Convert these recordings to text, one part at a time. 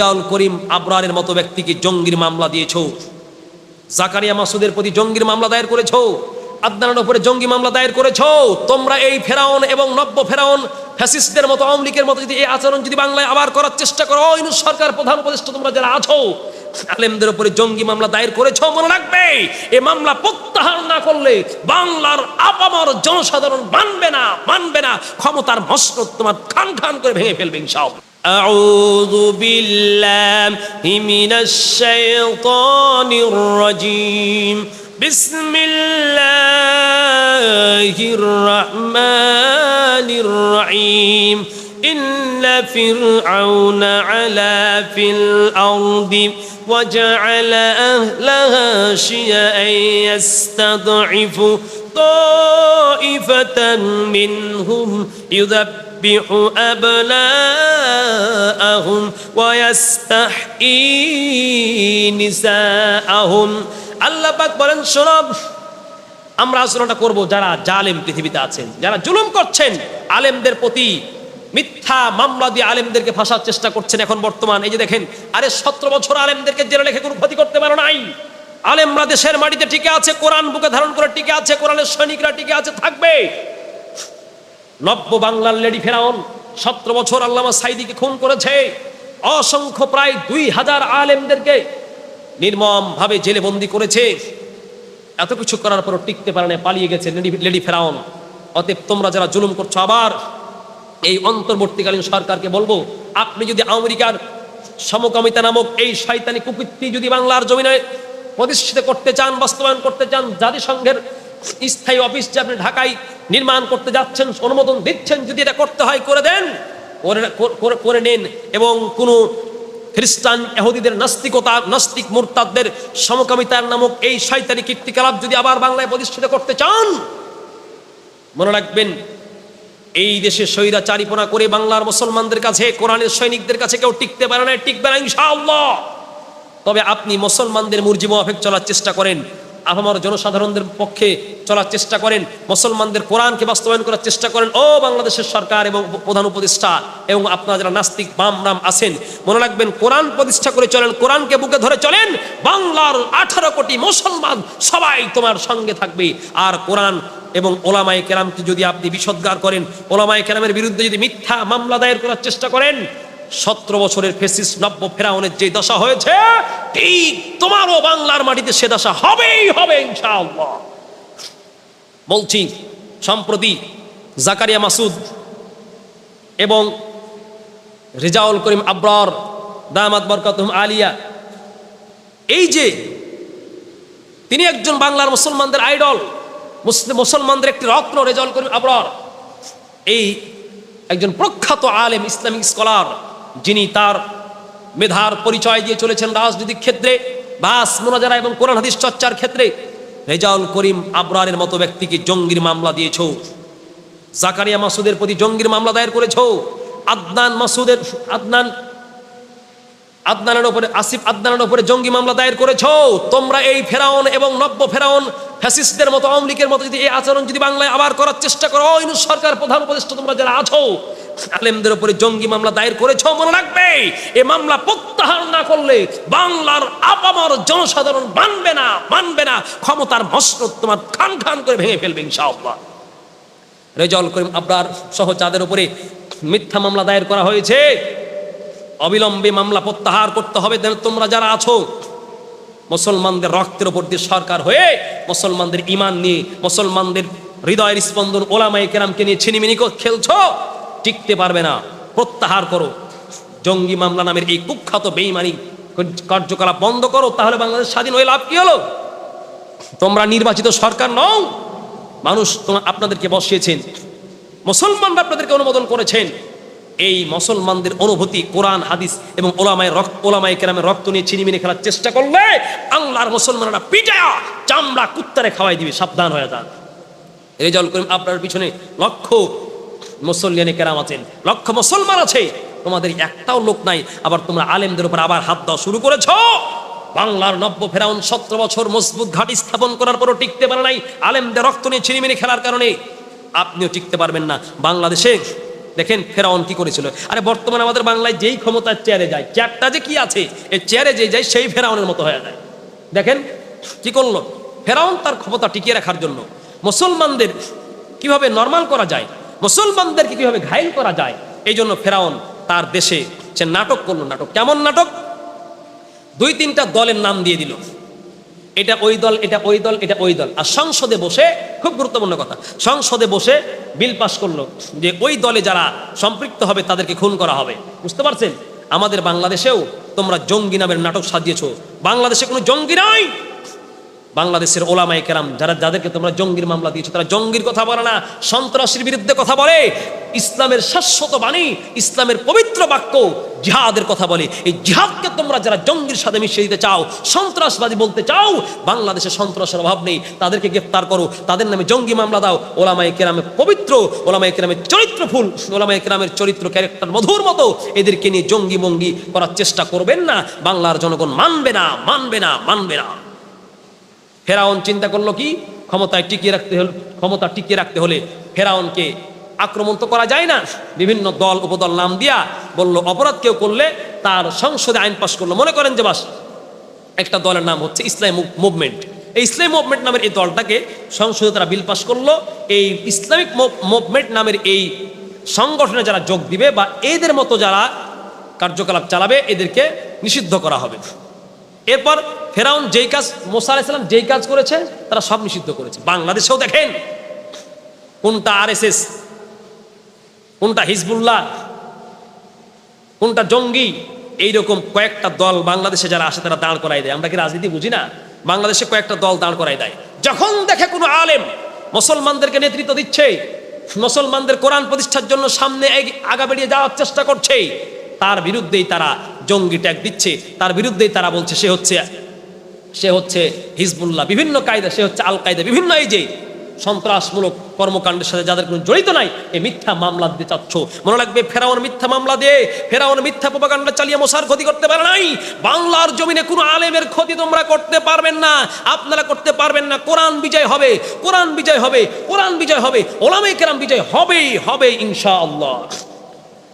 জাউল করিম আবরারের মতো ব্যক্তিকে জঙ্গির মামলা দিয়েছ। জাকারিয়া মাসুদের প্রতি জঙ্গির মামলা দায়ের করেছ। আদনানের উপরে জঙ্গি মামলা দায়ের করেছ। তোমরা এই ফেরাউন এবং নব্য ফেরাউন ফ্যাসিস্টদের মতো, আওয়ামী লীগের মতো যদি এই আচরণ যদি বাংলায় আবার করার চেষ্টা করো ইনু সরকার প্রধান উপদেষ্টা তোমরা যারা আছো, আলেমদের উপরে জঙ্গি মামলা দায়ের করেছ মনে রাখবে। এ মামলা প্রত্যাহার না করলে বাংলার আপামর জনসাধারণ মানবে না মানবে না। ক্ষমতার মসনদ তোমার খান খান করে ভেঙে ফেলবে ইনশাআল্লাহ। أعوذ بالله من الشيطان الرجيم. بسم الله الرحمن الرحيم. إن فرعون علا في الأرض وجعل أهلها شيئا يستضعف طائفة منهم يذبح أبناءهم ويستحيي نساءهم আল্লাহ পাক বলেন শোনব আমরা আলোচনাটা করব যারা জালেম পৃথিবীতে আছেন যারা জুলুম করছেন আলেমদের প্রতি মিথ্যা মামলা দিয়ে আলেমদেরকে ফাঁসার চেষ্টা করছেন এখন বর্তমান এই যে দেখেন আরে সতেরো বছর আলেমদেরকে জেলে রেখে কোনো ক্ষতি করতে পারো নাই আলেমরা দেশের মাটিতে টিকে আছে কোরআন বুকে ধারণ করে টিকে আছে কোরআনের সৈনিকরা টিকে আছে থাকবে নব্য বাংলার লেডি ফেরাউন, সতেরো বছর আল্লামা সাইদিকে খুন করেছে। অসংখ্য প্রায় দুই হাজার আলেমদেরকে নির্মম ভাবে জেলে বন্দি করেছে। এত কিছু করার পর টিকতে পারে না, পালিয়ে গেছে লেডি ফেরাউন। অতএব তোমরা যারা জুলুম করছ আবার, এই অন্তর্বর্তীকালীন সরকারকে বলব, আপনি যদি আমেরিকার সমকামিতা নামক এই শয়তানি কুকৃতি যদি বাংলার জমিনে প্রতিষ্ঠিত করতে চান, বাস্তবায়ন করতে চান, জাতিসংঘের স্থায়ী অফিস যে আপনি ঢাকায় নির্মাণ করতে যাচ্ছেন, অনুমোদন দিচ্ছেন, যদি এটা করতে হয়, করে দেন। করে- নেন এবং কোনো খ্রিস্টান এহুদিদের নাস্তিকতা, নাস্তিক মুরতাদদের সমকামিতার নামক এই শয়তানি কীর্তিকলাপ যদি আবার বাংলায় প্রতিষ্ঠিত করতে চান, মনে রাখবেন, এই দেশে স্বৈরাচারিপনা করে বাংলার মুসলমানদের কাছে, কোরআনের সৈনিকদের কাছে কেউ টিকতে পারে না, টিকবে না ইনশাআল্লাহ। তবে আপনি মুসলমানদের মুরজি মোয়াফেক চলার চেষ্টা করেন। আপামর জনসাধারণদের পক্ষে চলার চেষ্টা করেন, মুসলমানদের কোরআনকে বাস্তবায়ন করার চেষ্টা করেন, ও বাংলাদেশের সরকার এবং প্রধান উপদেষ্টা এবং আপনারা যারা নাস্তিক, বাম রাম আছেন, মনে রাখবেন কোরআন প্রতিষ্ঠা করে চলেন, কোরআনকে বুকে ধরে চলেন, বাংলার আঠারো কোটি মুসলমান সবাই তোমার সঙ্গে থাকবে। আর কোরআন এবং ওলামায়ে কেরামকে যদি আপনি বিষদগার করেন, ওলামায়ে কেরামের বিরুদ্ধে যদি মিথ্যা মামলা দায়ের করার চেষ্টা করেন সতেরো বছরের ফেসিস নব্য ফেরাউনের যে দশা হয়েছে, ঠিক তোমারও বাংলার মাটিতে সে দশা হবেই হবে ইনশাআল্লাহ। বলছি, সম্প্রতি জাকারিয়া মাসুদ এবং রেজাউল করিম আবরার, দামাত বরকাতুম আলিয়া, এই যে তিনি একজন বাংলার মুসলমানদের আইডল, মুসলিম মুসলমানদের একটি রত্ন রেজাউল করিম আবরার, এই একজন প্রখ্যাত আলেম ইসলামিক স্কলার যিনি তার মেধার পরিচয় দিয়ে চলেছেন রাজনীতির ক্ষেত্রে, বাস, মোনাজারা এবং কোরআন, হাদিস চর্চার ক্ষেত্রে, রেজাউল করিম আবরারের মতো ব্যক্তিকে জঙ্গির মামলা দিয়েছ। জাকারিয়া মাসুদের প্রতি জঙ্গির মামলা দায়ের করেছ। আদনান মাসুদের, আদনান আদনানের উপরে, আসিফ আদনানের উপরে জঙ্গি মামলা দায়ের করেছ। তোমরা এই ফেরাউন এবং নব্য ফেরাউন ফ্যাসিস্টদের মতো, আওয়ামী মতো যদি এই আচরণ যদি বাংলায় আবার করার চেষ্টা করো ইনু সরকার প্রধান উপদেষ্টা তোমরা যারা আছো, আলেমদের উপরে জঙ্গি মামলা দায়ের করেছ, মনে রাখবে, এ মামলা প্রত্যাহার না করলে বাংলার আপামর জনসাধারণ মানবে না মানবে না, ক্ষমতার মসনদ তোমার খান খান করে ভেঙে ফেলবে ইনশাআল্লাহ। রেজাউল করিম আবরার সহ চাঁদের উপরে মিথ্যা মামলা দায়ের করা হয়েছে অবিলম্বে মামলা প্রত্যাহার করতে হবে তোমরা যারা আছো, মুসলমানদের রক্তের উপর দিয়ে সরকার হয়ে মুসলমানদের ইমান নিয়ে মুসলমানদের হৃদয়ের স্পন্দন ওলামাই কেরামকে নিয়ে ছিনিমিনি খেলছো, টিকতে পারবে না। প্রত্যাহার করো। জঙ্গি মামলা নামের এই কুখ্যাত বেইমানি কার্যকলাপ বন্ধ করো, তাহলে বাংলাদেশ স্বাধীন হয়ে লাভ কি হলো? তোমরা নির্বাচিত সরকার নও, মানুষ তোমার আপনাদেরকে বসিয়েছেন, মুসলমানরা আপনাদেরকে অনুমোদন করেছেন। এই মুসলমানদের অনুভূতি, কোরআন, হাদিস এবং ওলামায় রক্ত ওলামায় কেরামের রক্ত নিয়ে চিনিমিনি খেলার চেষ্টা করলে আল্লাহর মুসলমানরা পিটায়া, চামড়া কুত্তারে খাওয়াই দিবে। সাবধান হয়ে যান। রেজাউল করিম, আপনার পিছনে লক্ষ মুসল্লিয়ানি কেরাম আছেন, লক্ষ মুসলমান আছে। তোমাদের একটাও লোক নাই। আবার তোমরা আলেমদের উপর আবার হাত দেওয়া শুরু করেছ। বাংলার নব্য ফেরাউন সতেরো বছর মজবুত ঘাঁটি স্থাপন করার পরও টিকতে পারে নাই। আলেমদের রক্ত নিয়ে ছিনিমিনি খেলার কারণে। আপনিও টিকতে পারবেন না। বাংলাদেশে দেখেন ফেরাউন কি করেছিল? আরে বর্তমানে আমাদের বাংলায় যেই ক্ষমতার চেয়ারে যায় চেয়ারটা যে কি আছে, এই চেয়ারে যে যায়, সেই ফেরাউনের মতো হয়ে যায়। দেখেন কি করল? ফেরাউন তার ক্ষমতা টিকিয়ে রাখার জন্য মুসলমানদের কীভাবে নর্মাল করা যায়, মুসলমানদেরকে কীভাবে ঘাইল করা যায়, এই জন্য ফেরাউন তার দেশে সে নাটক করল, নাটক। কেমন নাটক? দুই তিনটা দলের নাম দিয়ে দিল। এটা ওই দল, এটা ওই দল, এটা ওই দল। আর সংসদে বসে খুব গুরুত্বপূর্ণ কথা, সংসদে বসে বিল পাশ করল যে ওই দলে যারা সম্পৃক্ত হবে তাদেরকে খুন করা হবে। বুঝতে পারছেন? আমাদের বাংলাদেশেও তোমরা জঙ্গি নামের নাটক সাজিয়েছ। বাংলাদেশে কোনো জঙ্গি নাই! বাংলাদেশের ওলামাই কেরাম যারা যাদেরকে তোমরা জঙ্গির মামলা দিয়েছ, তারা জঙ্গির কথা বলে না, সন্ত্রাসীর বিরুদ্ধে কথা বলে। ইসলামের শাশ্বত বাণী, ইসলামের পবিত্র বাক্য জিহাদের কথা বলে। এই জিহাদকে তোমরা যারা জঙ্গির সাথে মিশিয়ে দিতে চাও, সন্ত্রাসবাদী বলতে চাও, বাংলাদেশে সন্ত্রাসের অভাব নেই। তাদেরকে গ্রেফতার করো, তাদের নামে জঙ্গি মামলা দাও। ওলামাই কেরামে পবিত্র ওলামাই কেরামের চরিত্র ফুল ওলামাই কেরামের চরিত্র ক্যারেক্টার মধুর মতো এদেরকে নিয়ে জঙ্গি মঙ্গি করার চেষ্টা করবেন না। বাংলার জনগণ মানবে না মানবে না মানবে না। ফেরাউন চিন্তা করল কি? ক্ষমতায় টিকিয়ে রাখতে হলে ক্ষমতা টিকিয়ে রাখতে হলে ফেরাউনকে আক্রমণ তো করা যায় না। বিভিন্ন দল, উপদল নাম দিয়া বলল, অপরাধ কেউ করলে তার সংসদে আইন পাশ করল। মনে করেন যে বাস, একটা দলের নাম হচ্ছে ইসলাম মুভমেন্ট। এই ইসলাম মুভমেন্ট নামের এই দলটাকে সংসদে তারা বিল পাশ করল। এই ইসলামিক মুভমেন্ট নামের এই সংগঠনে যারা যোগ দিবে বা এদের মতো যারা কার্যকলাপ চালাবে, এদেরকে নিষিদ্ধ করা হবে। এরপর ফেরাউন যেই কাজ, মোসা আলাইসালাম যেই কাজ করেছে, তারা সব নিষিদ্ধ করেছে। বাংলাদেশেও দেখেন কোনটা আরএসএস, কোনটা হিজবুল্লাহ, কোনটা জঙ্গি, এইরকম কয়েকটা দল বাংলাদেশে যারা আসে তারা দাঁড় করাই দেয়। আমরা কি রাজনীতি বুঝি না? বাংলাদেশে কয়েকটা দল দাঁড় করাই দেয়। যখন দেখে কোনো আলেম মুসলমানদেরকে নেতৃত্ব দিচ্ছে, মুসলমানদের কোরআন প্রতিষ্ঠার জন্য সামনে আগা বেরিয়ে যাওয়ার চেষ্টা করছে, তার বিরুদ্ধেই তারা জঙ্গি ট্যাগ দিচ্ছে, তার বিরুদ্ধেই তারা বলছে, সে হচ্ছে সে হচ্ছে হিজবুল্লাহ। বিভিন্ন কায়দা, সে হচ্ছে আল কায়দা বিভিন্ন এই যে সন্ত্রাসমূলক কর্মকাণ্ডের সাথে যাদের কোনো জড়িত নাই, এই মিথ্যা মামলা দিতে চাচ্ছ। মনে রাখবে, ফেরাউন মিথ্যা মামলা দিয়ে, ফেরাউন মিথ্যা প্রপাকাণ্ডা চালিয়ে মশার ক্ষতি করতে পারে নাই। বাংলার জমিনে কোনো আলেমের ক্ষতি তোমরা করতে পারবেন না, আপনারা করতে পারবেন না। কোরআন বিজয় হবে, কোরআন বিজয় হবে, কোরআন বিজয় হবে ওলামে কেরাম বিজয় হবেই হবে ইনশাআল্লাহ।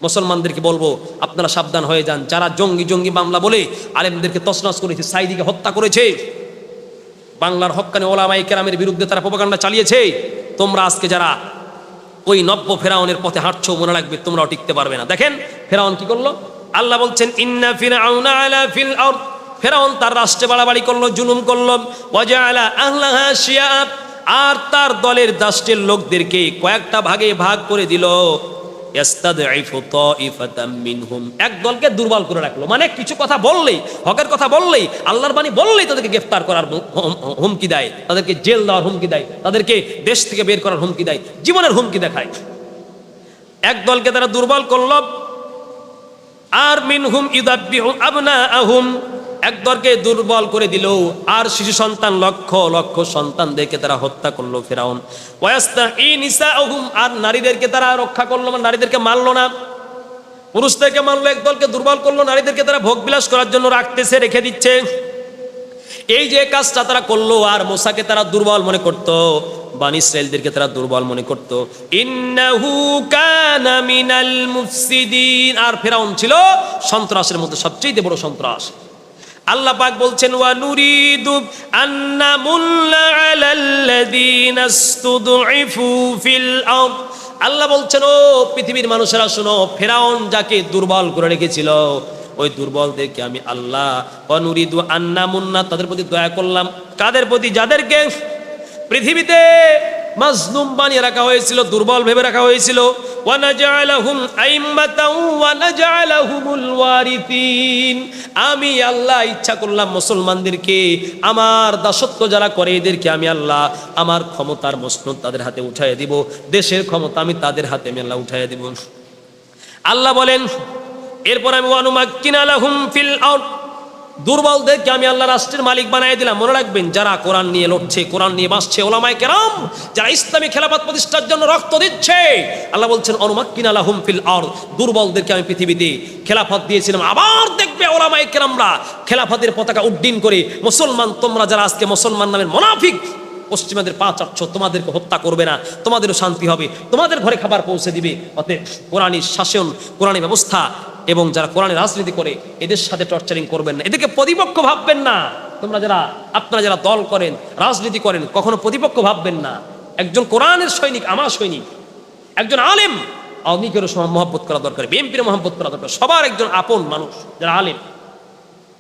মুসলমানদেরকে বলব, আপনারা সাবধান হয়ে যান। যারা জঙ্গি জঙ্গি মামলা বলে আলেমদেরকে তসনস করেছে, সাইদিকে হত্যা করেছে, বাংলার হক্কানি ওলামাই কেরামের বিরুদ্ধে তারা প্রপাগান্ডা চালিয়েছে, তোমরা আজকে যারা ওই নব্য ফেরাউনের পথে হাঁটছো, মনে রাখবে তোমরাও টিকতে পারবে না। দেখেন, ফেরাউন কি করল? আল্লাহ বলছেন, ইন্না ফিল ফেরাউন তার রাষ্ট্রে বাড়াবাড়ি করল, জুলুম করল। আর তার দলের দাষ্টের লোকদেরকে কয়েকটা ভাগে ভাগ করে দিল। এক দলকে দুর্বল করে রাখল। মানে কিছু কথা বললেই, হকের কথা বললেই, আল্লাহর বাণী বললেই তাদেরকে গ্রেফতার করার হুমকি দেয়। তাদেরকে জেল দেওয়ার হুমকি দেয়। তাদেরকে দেশ থেকে বের করার হুমকি দেয়। জীবনের হুমকি দেখায়। এক দলকে তারা দুর্বল করল। আর মিনহুম ইদাব্বিহু আবনাআহুম। এক দলকে দুর্বল করে দিল আর শিশু সন্তান লক্ষ লক্ষ সন্তানদেরকে তারা হত্যা করল ফেরাউন। আর নারীদেরকে তারা রক্ষা করল মানে নারীদেরকে মারলো না। পুরুষদেরকে মারলো, একদলকে দুর্বল করল, নারীদেরকে তারা ভোগ বিলাস করার জন্য রাখতেছে, রেখে দিচ্ছে। এই যে কাজটা তারা করল, আর মোসাকে তারা দুর্বল মনে করত, বান ইসরায়েলদেরকে তারা দুর্বল মনে করত। ইন্নাহু কানা মিনাল মুফসিদিন, আর ফেরাউন ছিল সন্ত্রাসের মধ্যে সবচেয়ে বড় সন্ত্রাস। আল্লাহ পাক বলছেন, ওয়া নুরিদু আন্না মুল্লা আলাল্লাযীনা ফিল আরদ। আল্লাহ বলছেন, ও পৃথিবীর মানুষেরা, শোনো, ফেরাউন যাকে দুর্বল করে রেখেছিল, ওই দুর্বলদেরকে আমি আল্লাহ অনুরিদু আন্না মুন্না তাদের প্রতি দয়া করলাম। কাদের প্রতি? যাদেরকে পৃথিবীতে মাজলুম বানিয়ে রাখা হয়েছিল, দুর্বল ভেবে রাখা হয়েছিল আমি আল্লাহ ইচ্ছা করলাম মুসলমানদেরকে, আমার দাসত্ব যারা করে এদেরকে আমি আল্লাহ আমার ক্ষমতার মসনদ তাদের হাতে উঠাইয়া দিব, দেশের ক্ষমতা আমি তাদের হাতে আমি আল্লাহ উঠাইয়া দিব। আল্লাহ বলেন, এরপর আমি অনুমাক্কিন আলাহুম ফিল আউট দুর্বলদেরকে আমি আল্লাহ রাষ্ট্রের মালিক বানিয়ে দিলাম। মনে রাখবেন, যারা কোরআন নিয়ে লড়ছে, কোরআন নিয়ে বাঁচছে, ওলামায় কেরাম, যারা ইসলামী খেলাফত প্রতিষ্ঠার জন্য রক্ত দিচ্ছে, আল্লাহ বলছেন, অনুমাক্কিন আলাহুম ফিল আর দুর্বলদেরকে আমি পৃথিবীতে খেলাফত দিয়েছিলাম। আবার দেখবে ওলামায় কেরামরা খেলাফতের পতাকা উড্ডীন করে, মুসলমান তোমরা যারা আজকে মুসলমান নামের মোনাফিক, পশ্চিমাদের পা চাচ্ছ তোমাদেরকে হত্যা করবে না, তোমাদেরও শান্তি হবে, তোমাদের ঘরে খাবার পৌঁছে দিবে। অতএব কোরআনী শাসন কোরআনী ব্যবস্থা এবং যারা কোরআনে রাজনীতি করে, এদের সাথে টর্চারিং করবেন না। এদেরকে প্রতিপক্ষ ভাববেন না। তোমরা যারা, আপনারা যারা দল করেন, রাজনীতি করেন, কখনো প্রতিপক্ষ ভাববেন না। একজন কোরআনের সৈনিক, আমার সৈনিক, একজন আলেম সময় মহব্বত করা দরকার, বিএনপির মহব্বত করা দরকার। সবার একজন আপন মানুষ, যারা আলেম।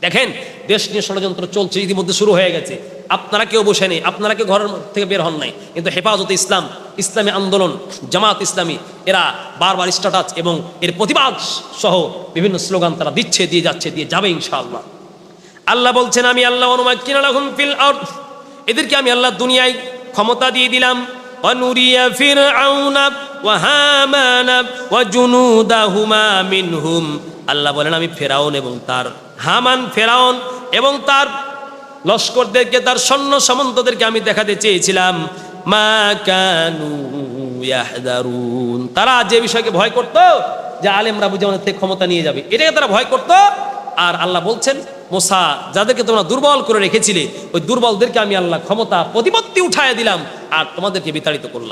দেখেন, দেশ নিয়ে ষড়যন্ত্র চলছে, ইতিমধ্যে শুরু হয়ে গেছে। আপনারা কেউ বসে নেই, আপনারা কেউ ঘরের থেকে বের হন নাই। কিন্তু হেফাজতে ইসলাম, ইসলামী আন্দোলন, জামাত ইসলামী, এরা বারবার স্ট্যাটাস এবং এর প্রতিবাদ সহ বিভিন্ন স্লোগান তারা দিচ্ছে, দিয়ে যাচ্ছে, দিয়ে যাবে ইনশাআল্লাহ। আল্লাহ বলছেন, আমি আল্লাহ ফিল এদেরকে আমি আল্লাহ দুনিয়ায় ক্ষমতা দিয়ে দিলাম। জুনুদাহুমা মিনহুম। আল্লাহ বলেন, আমি ফেরাউন এবং তার, হামান ফেরাউন এবং তার লস্করদেরকে, তার সৈন্য সামন্তদেরকে আমি দেখাতে চেয়েছিলাম। মা কানু ইয়াহদারুন। তারা যে বিষয়কে ভয় করতো, যে আলেমরা বুঝে আমাদের থেকে ক্ষমতা নিয়ে যাবে, এটাকে তারা ভয় করতো। আর আল্লাহ বলছেন, মোসা, যাদেরকে তোমরা দুর্বল করে রেখেছিলে, ওই দুর্বলদেরকে আমি আল্লাহ ক্ষমতা, প্রতিপত্তি উঠায় দিলাম, আর তোমাদেরকে বিতাড়িত করলাম।